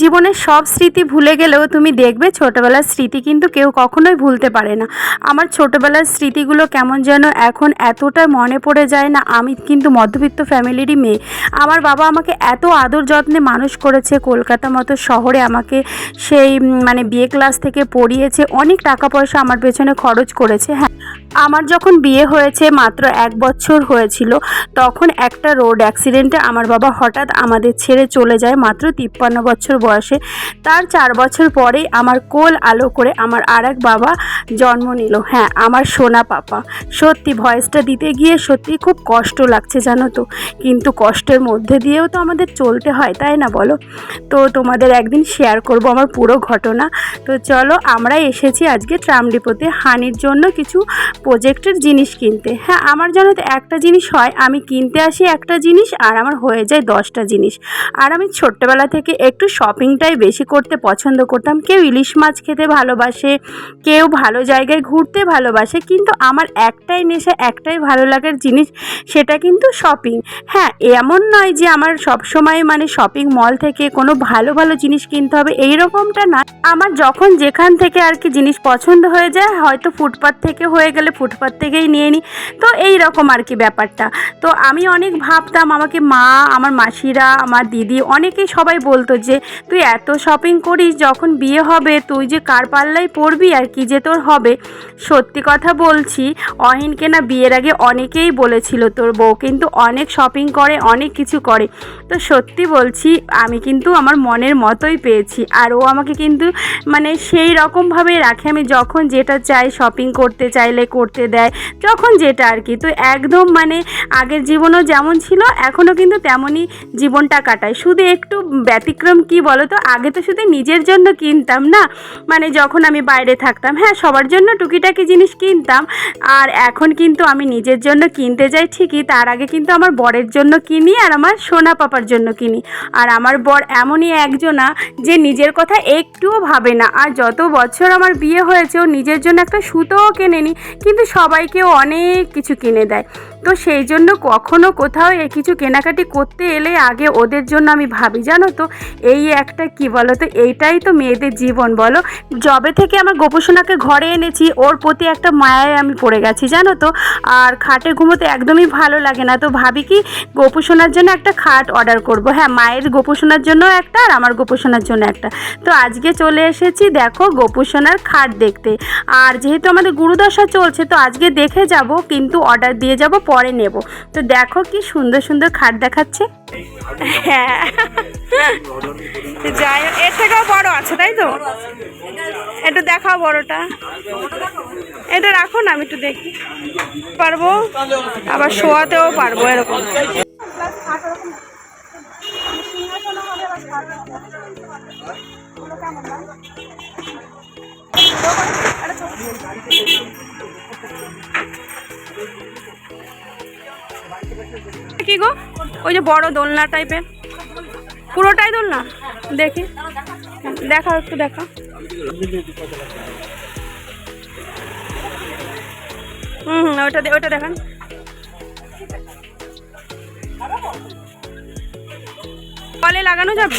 জীবনের সব স্মৃতি ভুলে গেলেও তুমি দেখবে ছোটোবেলার স্মৃতি কিন্তু কেউ কখনোই ভুলতে পারে না। আমার ছোটোবেলার স্মৃতিগুলো কেমন যেন এখন এতটা মনে পড়ে যায় না, আমি কিন্তু মধ্যবিত্ত ফ্যামিলিরই মেয়ে। আমার বাবা আমাকে এত আদর যত্নে মানুষ করেছে কলকাতা মতো শহরে আমাকে সেই মানে বিয়ে ক্লাস থেকে পড়িয়েছে, অনেক টাকা পয়সা আমার পেছনে খরচ করেছে হ্যাঁ। আমার যখন বিয়ে হয়েছে মাত্র এক বছর হয়েছিল, তখন একটা রোড অ্যাক্সিডেন্টে আমার বাবা হঠাৎ আমাদের ছেড়ে চলে যায় মাত্র তিপ্পান্ন বছর বয়সে। তার চার বছর পরেই আমার কোল আলো করে আমার আর এক বাবা জন্ম নিল। হ্যাঁ আমার সোনা পাপা। সত্যি ভয়েসটা দিতে গিয়ে সত্যি খুব কষ্ট লাগছে জানো তো। কিন্তু কষ্টের মধ্যে দিয়েও তো আমাদের চলতে হয়, তাই না বলো? তো তোমাদের একদিন শেয়ার করব আমার পুরো ঘটনা। তো চলো, আমরা এসেছি আজকে ট্রাম ডিপোতে হানির জন্য কিছু প্রজেক্টের জিনিস কিনতে। হ্যাঁ আমার জানো তো একটা জিনিস হয়, আমি কিনতে আসি একটা জিনিস আর আমার হয়ে যায় দশটা জিনিস। আর আমি ছোট্টবেলা থেকে একটু শপিংটাই বেশি করতে পছন্দ করতাম। কেউ ইলিশ মাছ খেতে ভালোবাসে, কেউ ভালো জায়গায় ঘুরতে ভালোবাসে, কিন্তু আমার একটাই নেশা, একটাই ভালো লাগার জিনিস, সেটা কিন্তু শপিং হ্যাঁ এমন নয় যে আমার সবসময় মানে শপিং মল থেকে কোনো ভালো ভালো জিনিস কিনতে হবে এই রকমটা না। আমার যখন যেখান থেকে আর কি জিনিস পছন্দ হয়ে যায়, হয়তো ফুটপাথ থেকে হয়ে গেলে ফুটপাথ থেকেই নিয়ে নিই তো এই রকম আর কি ব্যাপারটা। তো আমি অনেক ভাবতাম, আমাকে মা, আমার মাসিরা, আমার দিদি, অনেকেই সবাই বলতো যে তুই এত শপিং করিস, যখন বিয়ে হবে, তুই যে কার পাল্লাই পড়বি আর কি যে তোর হবে? সত্যি কথা বলছি, অহিনকে না বিয়ের আগে অনেকেই বলেছিল, তোর বউ কিন্তু অনেক শপিং করে, অনেক কিছু করে। তো সত্যি বলছি, আমি কিন্তু আমার মনের মতোই পেয়েছি। আর ও আমাকে কিন্তু মানে সেই রকমভাবেই রাখে, আমি যখন যেটা চাই শপিং করতে চাইলে করতে দেয়, যখন যেটা আর কি। তো একদম মানে আগের জীবনও যেমন ছিল, এখনও কিন্তু তেমনই জীবনটা কাটায়। শুধু একটু ব্যতিক্রম কী বলো তো আগে তো শুধু নিজের জন্য কিনতাম না? মানে যখন আমি বাইরে থাকতাম হ্যাঁ সবার জন্য টুকিটাকি জিনিস কিনতাম। আর এখন কিন্তু আমি নিজের জন্য কিনতে যাই ঠিকই, তার আগে কিন্তু আমার বরের জন্য কিনি আর আমার সোনা পাপার জন্য কিনি। আর আমার বর এমনই একজনা যে নিজের কথা একটুও ভাবে না। আর যত বছর আমার বিয়ে হয়েছে, ও নিজের জন্য একটা সুতোও কেনেনি, কিন্তু সবাইকেও অনেক কিছু কিনে দেয়। তো সেই জন্য কখনো কোথাও এ কিছু কেনাকাটি করতে এলে আগে ওদের জন্য আমি ভাবি, জানো তো? এই একটা কি বলো? তো এইটাই তো মেয়েদের জীবন বলো? জবে থেকে আমার গোপোষণাকে ঘরে এনেছি ওর প্রতি একটা মায়ায় আমি পড়ে গেছি জানো তো? আর খাটে ঘুমোতে একদমই ভালো লাগে না। তো ভাবি কি গোপোষণার জন্য একটা খাট অর্ডার করব। হ্যাঁ মায়ের গোপোষণার জন্য একটা আর আমার গোপোষণার জন্য একটা। তো আজকে চলে এসেছি দেখো গোপোষণার খাট দেখতে। আর যেহেতু আমাদের গুরুদশা চলছে তো আজকে দেখে যাব কিন্তু অর্ডার দিয়ে যাব পরে নেব। তো দেখো কি সুন্দর সুন্দর খাট দেখাচ্ছে। হ্যাঁ। যাই। এর থেকেও বড় আছে, তাই তো? একটু দেখাও বড়টা। এটা রাখো না, আমি একটু দেখি। পারব? আবার শোয়াতেও পারব, এরকম। কি গো? ওই যে বড় দোলনা টাইপের পুরোটাই দোলনা? দেখি। দেখাও একটু দেখাও হুম হুম ওটা ওটা দেখান। কলে লাগানো যাবে?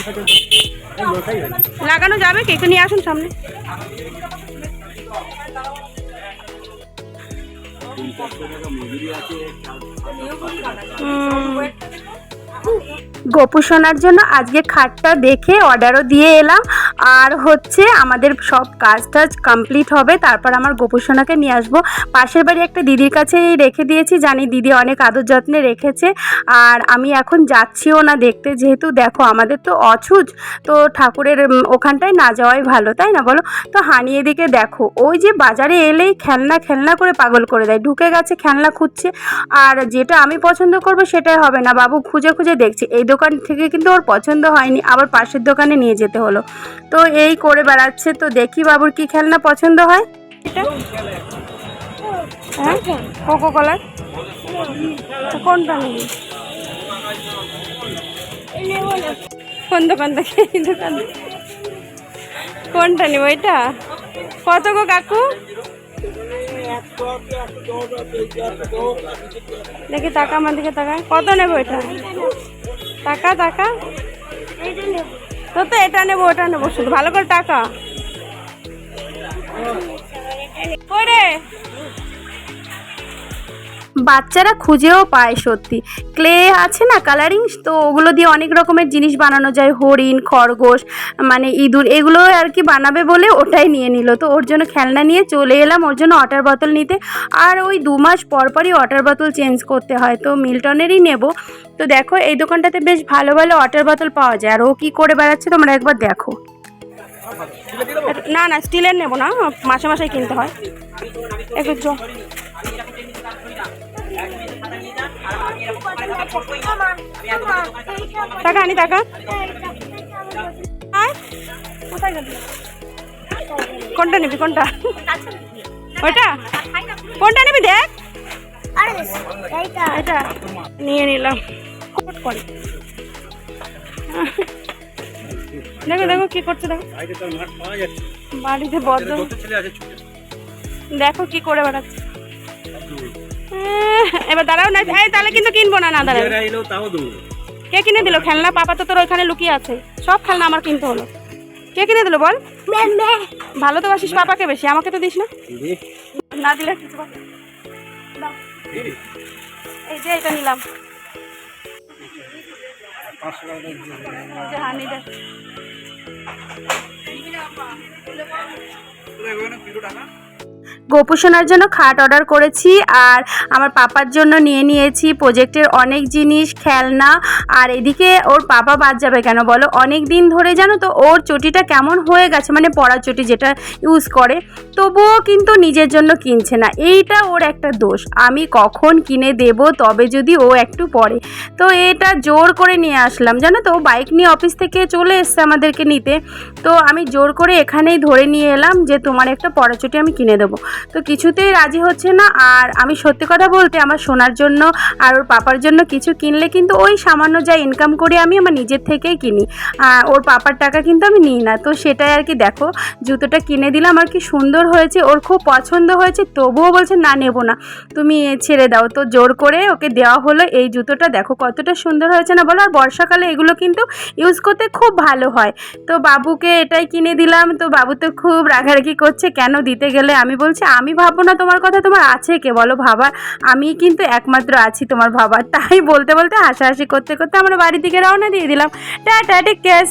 লাগানো যাবে কি? একটু নিয়ে আসুন সামনে। গোপুসোনার জন্য আজকে খাটটা দেখে অর্ডারও দিয়ে এলাম। আর হচ্ছে আমাদের সব কাজ টাজ কমপ্লিট হবে। তারপর আমার গোপুসোনাকে নিয়ে আসব। পাশের বাড়ি একটা দিদির কাছে রেখে দিয়েছি। জানি দিদি অনেক আদর যত্নে রেখেছে। আর আমি এখন যাচ্ছিও না দেখতে। যেহেতু দেখো, আমাদের তো অছুজ। তো ঠাকুরের ওখানটায় না যাওয়াই ভালো, তাই না বলো? তো হানি এদিকে দেখো, ওই যে বাজারে এলেই খেলনা খেলনা করে পাগল করে দেয়। ঢুকে গেছে, খেলনা খুঁজছে। আর যেটা আমি পছন্দ করব সেটাই হবে না। বাবু খুঁজে খুঁজে দেখছে। এই দোকান থেকে কিন্তু ওর পছন্দ হয়নি। আবার পাশের দোকানে নিয়ে যেতে হলো। তো এই করে বেড়াচ্ছে। তো দেখি বাবুর কি খেলনা পছন্দ হয়। হ্যাঁ কোকো কলার কোনটা কোন কোনটা নিব এটা? কত গো কাকু? দেখি টাকা আমার দিকে টাকা কত নেব এটা? টাকা টাকা? তো তো এটা নেব ওটা নেব শুধু ভালো করে টাকা করে বাচ্চারা খুঁজেও পায় সত্যি। ক্লে আছে না কালারিং তো ওগুলো দিয়ে অনেক রকমের জিনিস বানানো যায়, হরিণ, খরগোশ মানে ইঁদুর, এগুলো আর কি বানাবে বলে ওটাই নিয়ে নিল। তো ওর জন্য খেলনা নিয়ে চলে এলাম, ওর জন্য ওয়াটার বোতল নিতে। আর ওই দু মাস পর পরই ওয়াটার বোতল চেঞ্জ করতে হয়, তো মিল্টনেরই নেব। তো দেখো, এই দোকানটাতে বেশ ভালো ভালো ওয়াটার বোতল পাওয়া যায়। আর ও কী করে বেড়াচ্ছে তোমরা একবার দেখো। না না স্টিলের নেব না, মাসে মাসে কিনতে হয়। একটু টাকা আনি টাকা। গেলি? কোনটা নিবি কোনটা? ওইটা? কোনটা নিবি দেখ। এটা নিয়ে নিলাম। কট করে দেখো দেখো কি করছে দেখো। বাড়িতে বদ্ধ দেখো কি করে বেড়াচ্ছে। এবার দাঁড়াও না এই তাহলে কিন্তু কিনবো না না দাঁড়াও। কে কিনে দিল? খেলনা পাপা তো তোর ওইখানে লুকিয়ে আছে। সব খেলনা আমার কিনতে হলো। কে কিনে দিল বল? ভালো তো বাসিস পাপাকে বেশি আমাকে তো দিস না। না দিলে কিছু। এই যে এটা নিলাম। দে। গোপুসোনার জন্য খাট অর্ডার করেছি আর আমার পাপার জন্য নিয়ে নিয়েছি। প্রজেক্টের অনেক জিনিস, খেলনা আর এদিকে ওর পাপা বাদ যাবে কেন বলো? অনেক দিন ধরে জানো তো ওর চটিটা কেমন হয়ে গেছে মানে পড়ার চটি যেটা ইউজ করে, তবুও কিন্তু নিজের জন্য কিনছে না। এইটা ওর একটা দোষ। আমি কখন কিনে দেব, তবে যদি ও একটু পরে। তো এটা জোর করে নিয়ে আসলাম। জানো তো বাইক নিয়ে অফিস থেকে চলে এসছে আমাদেরকে নিতে। তো আমি জোর করে এখানেই ধরে নিয়ে এলাম যে তোমার একটা পড়াচুটি আমি কিনে দেবো। তো কিছুতেই রাজি হচ্ছে না। আর আমি সত্যি কথা বলতে আমার সোনার জন্য আর ওর পাপার জন্য কিছু কিনলে কিন্তু ওই সামান্য যা ইনকাম করি আমি আমার নিজের থেকেই কিনি। আর ওর পাপার টাকা কিন্তু আমি নিই না। তো সেটাই আর কি দেখো, জুতোটা কিনে দিলাম আর কি সুন্দর হয়েছে, ওর খুব পছন্দ হয়েছে, তবুও বলছে না নেব না। তুমি ছেড়ে দাও। তো জোর করে ওকে দেওয়া হলো এই জুতোটা। দেখো কতটা সুন্দর হয়েছে না বলো। আর বর্ষাকালে এগুলো কিন্তু ইউজ করতে খুব ভালো হয়। তো বাবুকে এটাই কিনে দিলাম। তো বাবু তো খুব রাগারাগি করছে, কেন দিতে গেলে আমি বলছি আমি ভাববো না তোমার কথা তোমার আছে কে? বলো ভাবা। আমি কিন্তু একমাত্র আছি তোমার ভাবার। তাই বলতে বলতে হাসাহাসি করতে করতে আমরা বাড়ির দিকে রওনা দিয়ে দিলাম। Tata take care